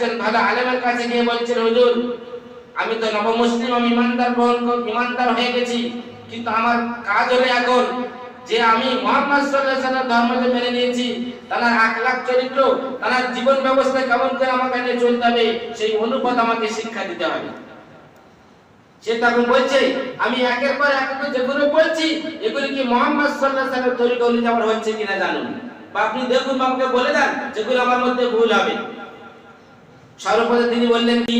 একজন ভালো আলেমের কাছে গিয়ে বলছেন, হুজুর, আমি তো নবমুসলিম, আমি ইমানদার কর- ইমানদার হয়ে গেছি। কিন্তু আমার কাজ হলো এখন যে আমি মোহাম্মদ সাল্লাল্লাহু আলাইহি ধর্মকে মেনে নিয়েছি। তার আখলাক চরিত্র, তার জীবন ব্যবস্থা কেমন করে আমাকে নিয়ে চলতে হবে, সেই অনুপাত আমাকে শিক্ষা দিতে হবে। সে তখন বলছে, আমি একের পর এক যেগুলো বলছি, এগুলো কি মোহাম্মদ সাল্লাল্লাহু আলাইহি তরিকা অনুযায়ী আমার হচ্ছে কিনা জানুন? বা আপনি দেখুন আমাকে বলে দেন, যেগুলো আমার মধ্যে ভুল হবে। সর্বপ্রথম তিনি বললেন কি?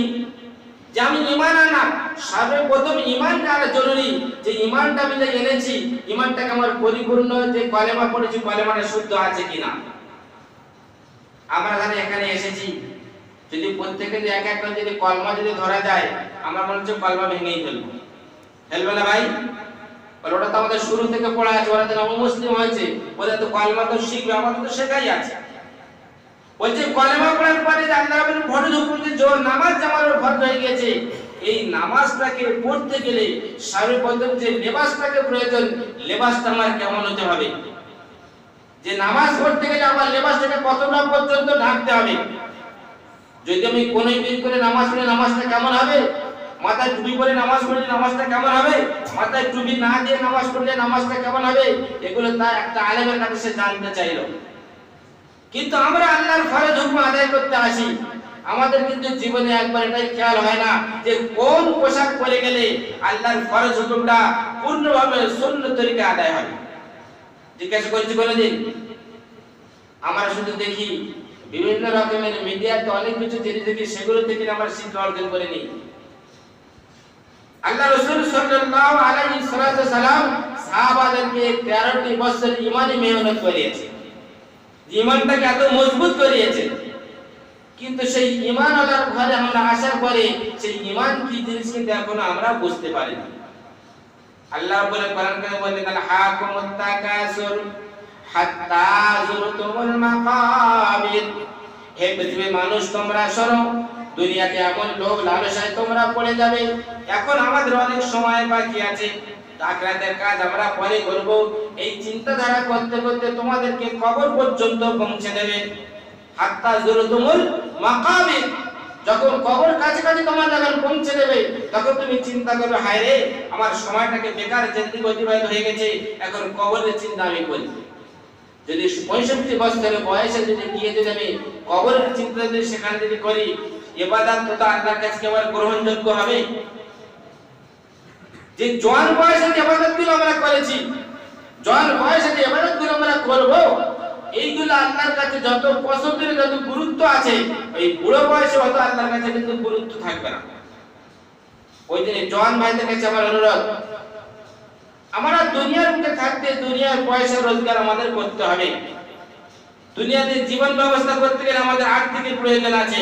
যে আমি ইমান আনাম সর্বপ্রথম ইমানটা আনা জরুরি। যে ইমানটা আমি যে এনেছি ইমানটাকে আমার পরিপূর্ণ যে কলেমা পড়েছি, কলেমাটা শুদ্ধ আছে কিনা? আমরা এখানে এসেছি। যদি প্রত্যেকে যদি এক এক করে যদি কলমা যদি ধরা যায়, আমরা মনে হচ্ছে কলমা ভেঙেই ফেলব। ফেলবে না ভাই? ওটা তো আমাদের শুরু থেকে পড়া আছে, ওরা তো মুসলিম হয়েছে। ওদের তো কলমা তো শিখবে, আমাদের তো শেখাই আছে। বলছে, কলেমা পড়ার পরে আল্লাহ রাব্বুল ফরজ হুকুম যে নামাজ জামার ফরজ হয়ে গেছে। এই নামাজটাকে পড়তে গেলে সর্বপ্রথম যে লেবাসটাকে প্রয়োজন, লেবাসটা আমার কেমন হতে হবে? যে নামাজ পড়তে গেলে আমার লেবাসটাকে কতটা পর্যন্ত ঢাকতে হবে। যদি আমি কোনে বের করে নামাজ পড়ে নামাজটা কেমন হবে? মাথায় টুপি পরে নামাজ পড়লে নামাজটা কেমন হবে? মাথায় টুপি না দিয়ে নামাজ পড়লে নামাজটা কেমন হবে? এগুলো তার একটা আলেমের কাছে সে জানতে চাইলো। কিন্তু আমরা আল্লাহর ফরজ হুকুম আদায় করতে আসি। আমাদের কিন্তু জীবনে একবার এটাই খেয়াল হয় না যে কোন পোশাক পরে গেলে আল্লাহর ফরজ হুকুমটা পূর্ণভাবে শূন্য তরিকে আদায় হবে জিজ্ঞাসা করছি কোনোদিন আমরা শুধু দেখি, বিভিন্ন রকমের মিডিয়াতে অনেক কিছু জিনিস দেখি, সেগুলো থেকে আমরা শিক্ষা অর্জন করে নিই। আল্লাহ রসুল সাল্লাল্লাহু আলাইহি সাল্লাম সাহাবাদেরকে 13টি বছর ইমানি মেহনত করিয়েছে ইমানটাকে এত মজবুত করিয়েছে। কিন্তু সেই ইমান আল্লাহর ঘরে আমরা আসার পরে সেই ইমান কি জিনিস কিন্তু এখনও আমরা বুঝতে পারি না আল্লাহ বলে, কোরআন কারিমে বলেন আল হাকুমুত তাকাসুর হাত্তা যুরতুমুল মাকাবির। হে পৃথিবীর মানুষ, তোমরা শোনো, দুনিয়াতে এমন লোভ লালসায় তোমরা পড়ে যাবে। এখন আমাদের অনেক সময় বাকি আছে। আখরাতের কাজ আমরা পরে করব। এই চিন্তাধারা করতে করতে তোমাদেরকে কবর পর্যন্ত পৌঁছে দেবে। হাত্তা যুরতুমুল মাকাবির যখন কবর কাছে কাছে তোমার যখন পৌঁছে দেবে, তখন তুমি চিন্তা করবে, হায় রে, আমার সময়টাকে বেকার জিন্দিগি অতিবাহিত হয়ে গেছে, এখন কবরের চিন্তা আমি করি। যদি পঁয়ষট্টি বছরের বয়সে যদি গিয়ে যদি আমি কবরের চিন্তা যদি সেখানে যদি করি, এবাদাত তো আল্লাহর কাছে কেবল গ্রহণযোগ্য হবে? যে জোয়ান বয়সে যে এবাদতগুলো আমরা করেছি, জোয়ান বয়সে যে এবাদতগুলো আমরা করব, এইগুলো আল্লাহর কাছে যত পছন্দের, যত গুরুত্ব আছে, এই বুড়ো বয়সে অত আল্লাহর কাছে কিন্তু গুরুত্ব থাকবে না। ওই দিনে জোয়ান ভাইদের কাছে আমার অনুরোধ, আমরা দুনিয়ার মুখে থাকতে দুনিয়ার পয়সা রোজগার আমাদের করতে হবে। দুনিয়াতে জীবন ব্যবস্থা করতে গেলে আমাদের আর্থিকের প্রয়োজন আছে।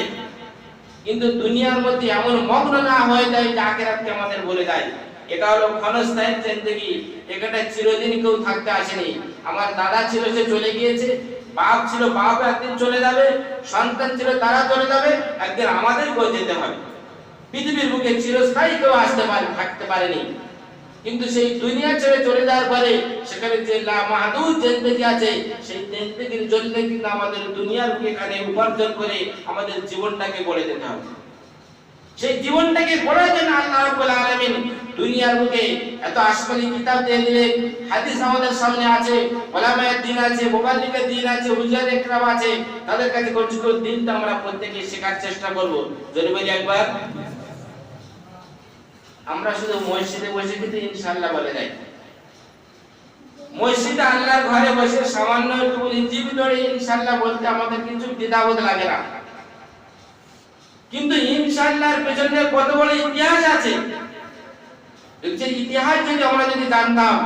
কিন্তু দুনিয়ার মধ্যে এমন মগ্ন না হয়ে যায় যে আখেরাতকে আমাদের বলে দেয়। এটা হলো ক্ষণস্থায়ী জিন্দগি এখানে চিরদিন কেউ থাকতে আসেনি। আমার দাদা ছিল, সে চলে গিয়েছে। বাপ ছিল, বাপ একদিন চলে যাবে। সন্তান ছিল, তারা চলে যাবে। একদিন আমাদেরকেও যেতে হবে। পৃথিবীর বুকে চিরস্থায়ী কেউ আসতে পারে, থাকতে পারেনি। কিন্তু সেই দুনিয়া ছেড়ে চলে যাওয়ার পরে সেখানে যে লা মাহদুদ জিন্দেগি আছে, সেই জিন্দেগির জন্য কিন্তু আমাদের দুনিয়ার বুকে এখানে উপার্জন করে আমাদের জীবনটাকে গড়ে দিতে হবে। সেই জীবনটাকে গড়ার জন্য আল্লাহ রাব্বুল আলামিন দুনিয়ার বুকে এত আসমানি কিতাব দিয়ে দিলেন। হাদিস আমাদের সামনে আছে ওলামায়ের দিন আছে মুবাল্লিগের দিন আছে হুজুর একরাম আছে। তাদের কাছে করে দিনটা আমরা প্রত্যেকে শেখার চেষ্টা করব। যদি বলি একবার। আমরা শুধু মসজিদে বসে কিন্তু ইনশাআল্লাহ বলে যাই। মসজিদে আল্লাহর ঘরে বসে সামান্য একটু ইঞ্জিবি ধরে ইনশাআল্লাহ বলতে আমাদের কিছু দ্বিধাবোধ লাগে না। কিন্তু ইনশাআল্লাহর পেছনে কত বড় ইতিহাস আছে? যে ইতিহাস যদি আমরা যদি জানতাম,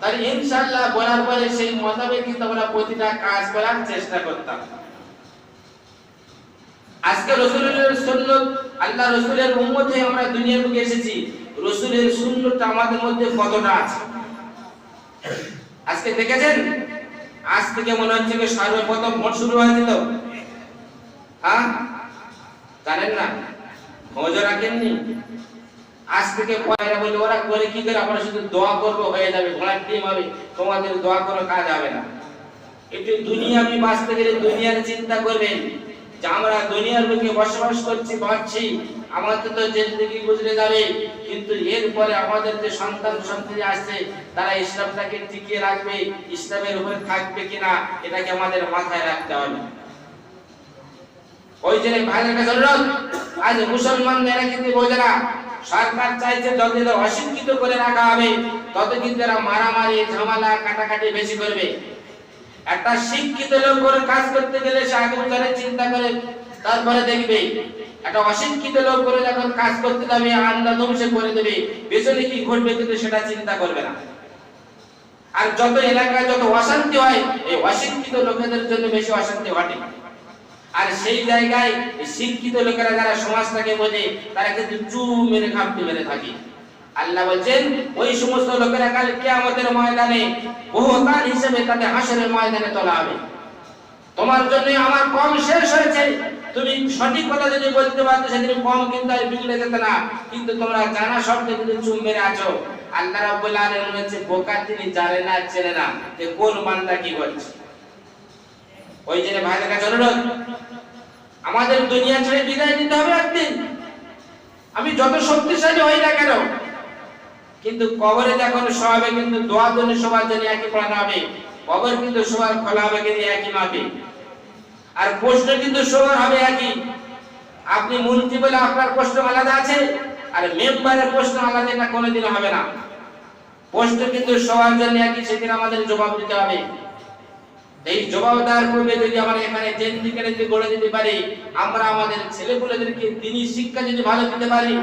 তাহলে ইনশাআল্লাহ বলার পরে সেই মোতাবেক কিন্তু আমরা প্রতিটা কাজ করার চেষ্টা করতাম। আজকে রসুলের সুন্নত, আল্লাহ রসুলের উম্মত আমরা দুনিয়ার বুকে এসেছি। রসুলের সুন্নতটা আমাদের মধ্যে কতটা আছে? আজকে দেখেছেন? আজ থেকে মনে হচ্ছে সর্বপ্রথম ভোট শুরু হয়েছিল হ্যাঁ? জানেন না? খোঁজও রাখেননি? আজ থেকে পয়রা বলে ওরা করে কি করে? আমরা শুধু দোয়া করব, হয়ে যাবে। ঘোড়ার টিম হবে। তোমাদের দোয়া কোনো কাজ হবে না। একটু আমি বাঁচতে গেলে দুনিয়ার চিন্তা করবেন। যে আমরা দুনিয়ার বুকে বসবাস করছি বাড়ছি আমাদের তো জিন্দগি গুজরে যাবে। কিন্তু এরপরে আমাদের যে সন্তান সন্ততি আসছে তারা ইসলামটাকে টিকিয়ে রাখবে। ইসলামের উপরে থাকবে কিনা, এটাকে আমাদের মাথায় রাখতে হবে। ওই জন্য ভাইয়ের কাছে অনুরোধ আজ কিন্তু বোঝে না, সরকার চাইছে যত এদের অশিক্ষিত করে রাখা হবে তত কিন্তু এরা মারামারি, ঝামেলা, কাটাকাটি বেশি করবে। একটা শিক্ষিত কাজ করতে গেলে সে আগে চিন্তা করে, তারপরে দেখবে, একটা অশিক্ষিত লোক করে যখন কাজ করতে যাবে আন্দা ধ্বংসে করে দেবে, পেছনে কি ঘটবে কিন্তু সেটা চিন্তা করবে না। আর যত এলাকায় যত অশান্তি হয়, এই অশিক্ষিত লোকেদের জন্য বেশি অশান্তি ঘটে। আর সেই জায়গায় শিক্ষিত লোকেরা যারা সমাজটাকে বোঝে, তারা কিন্তু চু মেরে খাপটি মেরে থাকে। আল্লাহ বলছেন, ওই সমস্ত লোকেরা কাল কিয়ামতের ময়দানে বহুতান হিসেবে তাদের হাসরের ময়দানে তোলা হবে। তোমার জন্য আমার কম শেষ হয়েছে। তুমি সঠিক কথা যদি বলতে পারতো, সেদিন কম কিন্তু আর বিগড়ে যেত না। কিন্তু তোমরা জানা শব্দে কিন্তু চুম মেরে আছো। আল্লাহ রাব্বুল আলামিন হচ্ছে বোকা তিনি জানে না, চেনে না যে কোন বান্দা কি বলছে। ওই জন্য ভাইদের কাছে অনুরোধ, আমাদের দুনিয়া ছেড়ে বিদায় নিতে হবে একদিন। আমি যত শক্তিশালী হই না কেন, কিন্তু কবরে যখন শোয়াবে কিন্তু দোয়া জন্য সবার জন্য একই পড়ানো হবে। কবর কিন্তু সবার খোলা হবে কিন্তু একই মাপে আর প্রশ্ন কিন্তু সবার হবে একই। আপনি মন্ত্রী বলে আপনার প্রশ্ন আলাদা আছে, আর মেম্বারের প্রশ্ন আলাদা এটা কোনোদিন হবে না। প্রশ্ন কিন্তু সবার জন্য একই, সেদিন আমাদের জবাব দিতে হবে। এই জবাব দেওয়ার পূর্বে যদি আমরা এখানে জেন দিকে যদি গড়ে দিতে পারি, আমরা আমাদের ছেলেপুলেদেরকে দিনী শিক্ষা যদি ভালো দিতে পারি,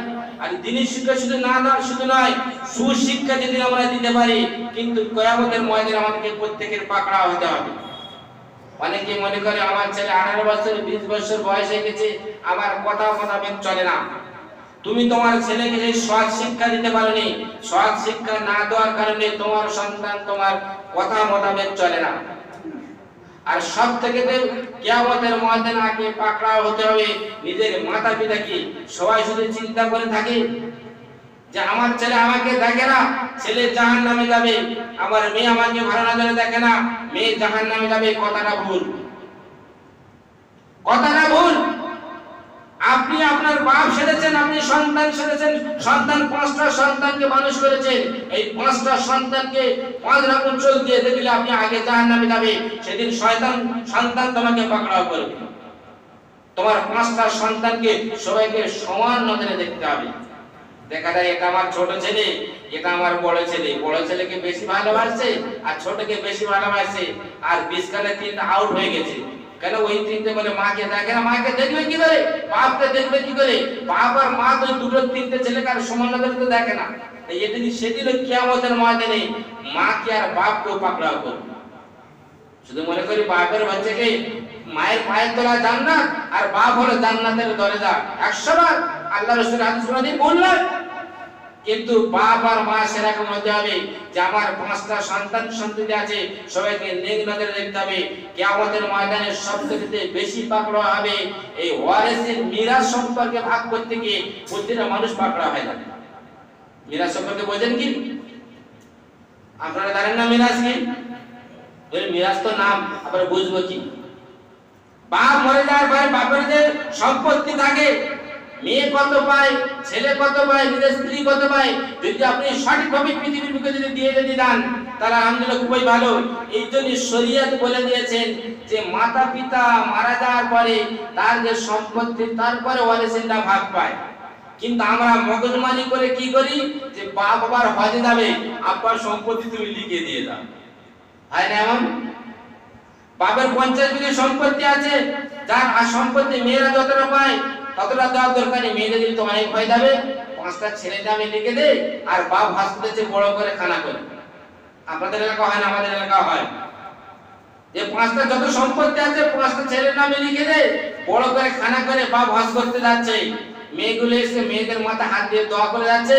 আর দিনী শিক্ষা শুধু না না, শুধু নয়, সুশিক্ষা যদি আমরা দিতে পারি, কিন্তু কয়ামতের ময়দানে আমাদেরকে প্রত্যেকের পাকড়া হতে হবে। অনেকে মনে করে, আমার ছেলে আঠারো বছর, বিশ বছর বয়স হয়ে গেছে, আমার কথা মোতাবেক চলে না। তুমি তোমার ছেলেকে যে সৎ শিক্ষা দিতে পারোনি, সৎ শিক্ষা না দেওয়ার কারণে তোমার সন্তান তোমার কথা মোতাবেক চলে না। আর সব থেকে কেয়ামতের ময়দান আগে পাকড়াও হতে হবে। নিজের মাতা পিতাকে সবাই শুধু চিন্তা করে থাকে যে আমার ছেলে আমাকে দেখে না, ছেলে জাহান নামে যাবে। আমার মেয়ে আমাকে ভালো না জানে দেখে না, মেয়ে জাহান নামে যাবে, কথাটা ভুল। কথাটা ভুল। আপনি আপনার বাপ সেরেছেন আপনি সন্তান সেরেছেন সন্তান পাঁচটা সন্তানকে মানুষ করেছেন এই পাঁচটা সন্তানকে পাঁচ রকম চোখ দিয়ে দেখলে আপনি আগে জাহান নামে যাবে সেদিন শয়তান, সন্তান তোমাকে পাকড়াও করবে। তোমার পাঁচটা সন্তানকে সবাইকে সমান নজরে দেখতে হবে। দেখা যায় এটা আমার ছোট ছেলে, এটা আমার বড় ছেলে। বড় ছেলেকে বেশি ভালোবাসছে আর ছোটকে বেশি ভালোবাসছে। আর বিশকালে তিনটা আউট হয়ে গেছে। কেন ওই তিনটে বলে মাকে দেখে না? মাকে দেখবে কি করে? বাপকে দেখবে কি করে? বাপ আর মা তো দুটো তিনটে ছেলেকে আর সমান নজরে তো দেখে না। এদিন সেদিন কিয়ামতের ময়দানে মাকে আর বাপকেও পাকড়াও করবে। শুধু মনে করি বাপের বাচ্চাকে মায়ের পায়ের তলা জান্নাত আর বাপ হলো জান্নাতের দরজা। একশো বার আল্লাহ রসুল হাদিস বললেন কিন্তু বাপ আর মা সেরকম হতে হবে যে আমার পাঁচটা সন্তান সন্ততি আছে, সবাইকে নেক নজরে দেখতে হবে। কিয়ামতের ময়দানে সবথেকে বেশি পাকড়া হবে। এই ওয়ারিসের মিরাজ সম্পর্কে ভাগ করতে গিয়ে প্রতিটা মানুষ পাকড়া হয় না মিরাজ সম্পর্কে বোঝেন কি? আপনারা জানেন না মিরাজ কি? ওই মিরাজ তো নাম আবার বুঝব কি? বাপ মরে যাওয়ার পরে বাপের যে সম্পত্তি থাকে মেয়ে কত পায়, ছেলে কত পায়, নিজের স্ত্রী কত পায়, যদি আপনি সঠিকভাবে পৃথিবীর বুকে যদি দিয়ে যদি দেন, তাহলে আলহামদুলিল্লাহ খুবই ভালো। এই জন্য শরিয়াত বলে দিয়েছেন যে মাতা পিতা মারা যাওয়ার পরে তার যে সম্পত্তি, তারপরে ওয়ারিসেনরা ভাগ পায়। কিন্তু আমরা মগজমারি করে কি করি? যে বাপ আবার হজে যাবে, আব্বার সম্পত্তি তুমি লিখে দিয়ে দাও। হয় না এমন? বাপের পঞ্চাশ বিঘে সম্পত্তি আছে, যার সম্পত্তি মেয়েরা যতটা পায় ততটা দেওয়ার দরকার নেই। মেয়েদের যদি তো অনেক হয়ে যাবে পাঁচটা ছেলের নামে লিখে দে আর বাপ হাসপাতালে বড় করে খানা করে। আপনাদের এলাকা হয় না, আমাদের এলাকা হয়। যে পাঁচটা যত সম্পত্তি আছে, পাঁচটা ছেলের নামে লিখে দে বড় করে খানা করে বাপ হাস করতে যাচ্ছে। মেয়েগুলো এসে মেয়েদের মাথা হাত দিয়ে দোয়া করে যাচ্ছে,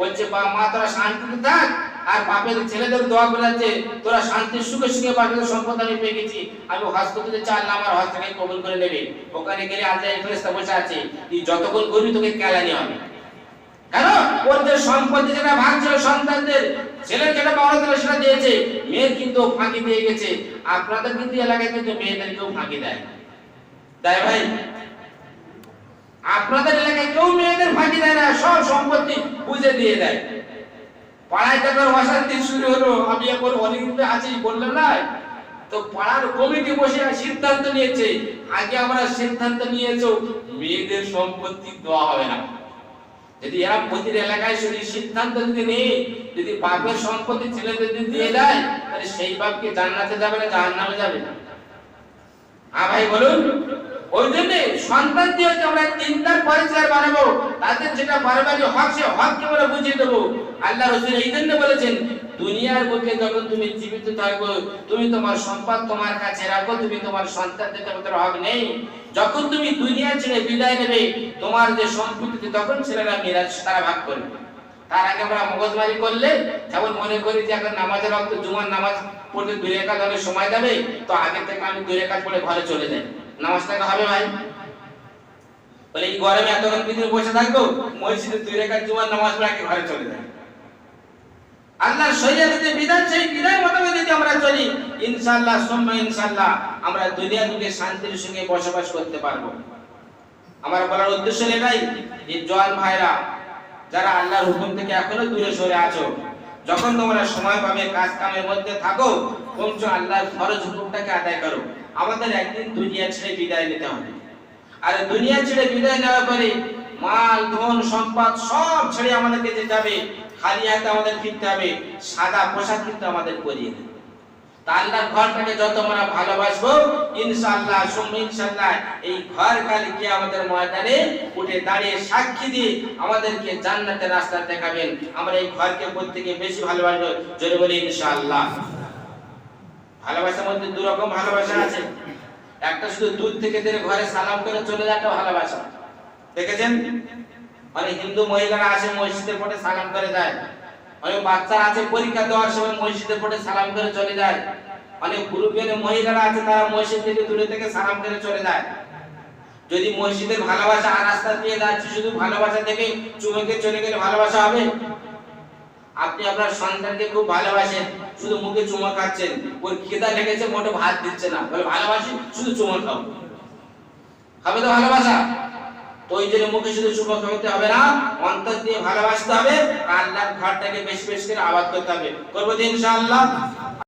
বলছে বা মা, তোরা শান্তিতে থাক আর বাপের ছেলেদের দোয়া করে যাচ্ছে তোরা শান্তি, সুখে সুখে বাপের সম্পদ আমি পেয়ে গেছি। আমি হজ করতে চাল আমার হজ থেকে কবুল করে নেবে। ওখানে গেলে আল্লাহ ফেরেশতা বসে আছে, তুই যতক্ষণ করবি তোকে কেলানি হবে। কেন? ওর যে সম্পত্তি যেটা ভাগ ছিল সন্তানদের ছেলের যেটা পাওয়া ছিল সেটা দিয়েছে? মেয়ের কিন্তু ফাঁকি দিয়ে গেছে। আপনাদের কিন্তু এলাকায় কিন্তু মেয়েদেরকেও ফাঁকি দেয় তাই ভাই, আপনাদের এলাকায় কেউ মেয়েদের ফাঁকি দেয় না, সব সম্পত্তি বুঝে দিয়ে দেয়। মেয়েদের সম্পত্তি দেওয়া হবে না। যদি এরা প্রতিটি এলাকায় শুধু সিদ্ধান্ত যদি নেই যদি বাপের সম্পত্তি ছেলেদের যদি দিয়ে দেয়, তাহলে সেই বাপকে জান্নাতে যাবে না, জাহান্নামে যাবে না। হ্যাঁ ভাই, বলুন। ওই জন্য সন্তান দিয়ে আমরা চিন্তার পরিচয় বানাবো। তাদের যেটা পারিবারিক হক, সে হককে আমরা বুঝিয়ে দেবো। আল্লাহ রসুল এই জন্য বলেছেন, দুনিয়ার বুকে যখন তুমি জীবিত থাকব তুমি তোমার সম্পদ তোমার কাছে রাখো, তুমি তোমার সন্তানদের তোমাদের হক নেই। যখন তুমি দুনিয়া ছেড়ে বিদায় নেবে, তোমার যে সম্পত্তি তখন ছেলেরা মিরাজ তারা ভাগ করবে। তার আগে আমরা মগজমারি করলে, যেমন মনে করি যে এখন নামাজের রক্ত জুমার নামাজ পড়তে দুই রেখা ধরে সময় যাবে, তো আগে থেকে আমি দুই রেখা পড়ে ঘরে চলে যাই। হবে ভাই। বলে এই গরমে এতক্ষণ বসে থাকব, মসজিদে দুই জুমার নামাজ পড়ে ঘরে চলে যাই। আল্লাহর শরীয়তে যে বিধান, সেই বিধান যদি আমরা চলি আমরা দুনিয়া শান্তির সঙ্গে বসবাস করতে পারব। আমার বলার উদ্দেশ্য এটাই যে জওয়ান ভাইরা, যারা আল্লাহর হুকুম থেকে এখনও দূরে সরে আছো, যখন তোমরা সময় পাবে কাজ কামের মধ্যে থাকো কমছো আল্লাহর ফরজ হুকুমটাকে আদায় করো। আমাদের একদিন দুনিয়া ছেড়ে বিদায় নিতে হবে। আর দুনিয়া ছেড়ে বিদায় নেওয়ার পরে মাল, ধন, সম্পদ সব ছেড়ে আমাদেরকে যেতে হবে। খালি হাতে আমাদের ফিরতে হবে। সাদা পোশাক কিন্তু আমাদের পরিয়ে দেবে। আল্লাহর ঘরটাকে যত আমরা ভালোবাসবো, ইনশাআল্লাহ, সুম্মা ইনশাআল্লাহ, এই ঘর কালে কি আমাদের ময়দানে উঠে দাঁড়িয়ে সাক্ষী দিয়ে আমাদেরকে জান্নাতের রাস্তা দেখাবেন। আমরা এই ঘরকে প্রত্যেকে বেশি ভালোবাসবো। জোরে বলি ইনশাআল্লাহ। ভালোবাসার মধ্যে দু রকম ভালোবাসা আছে। একটা শুধু দূর থেকে দিনে ঘরে সালাম করে চলে যাওয়াটা ভালোবাসা। দেখেছেন? অনেক হিন্দু মহিলারা আসে মসজিদে পড়ে সালাম করে যায়। অনেক বাচ্চারা আছে পরীক্ষা দেওয়ার সময় মসজিদে পড়ে সালাম করে চলে যায়। অনেক গ্রুপের মহিলারা আছে তারা মসজিদ থেকে দূরে থেকে সালাম করে চলে যায়। যদি মসজিদের ভালোবাসা আর রাস্তা দিয়ে যাচ্ছে শুধু ভালোবাসা থেকে চুমুকে চলে গেলে ভালোবাসা হবে? আপনি আপনার সন্তানকে খুব ভালোবাসেন, শুধু মুখে চুমা খাচ্ছেন। ওর খেতা লেগেছে, মোটে ভাত দিচ্ছে না। বলে, ভালোবাসি, শুধু চুমা খাও। খাবে তো ভালোবাসা? ওই জন্য মুখে শুধু চুমা খাওয়াতে হবে না, অন্তর দিয়ে ভালোবাসতে হবে আল্লাহর ঘরটাকে বেশি বেশ করে আবাদ করতে হবে। করব ইনশাআল্লাহ।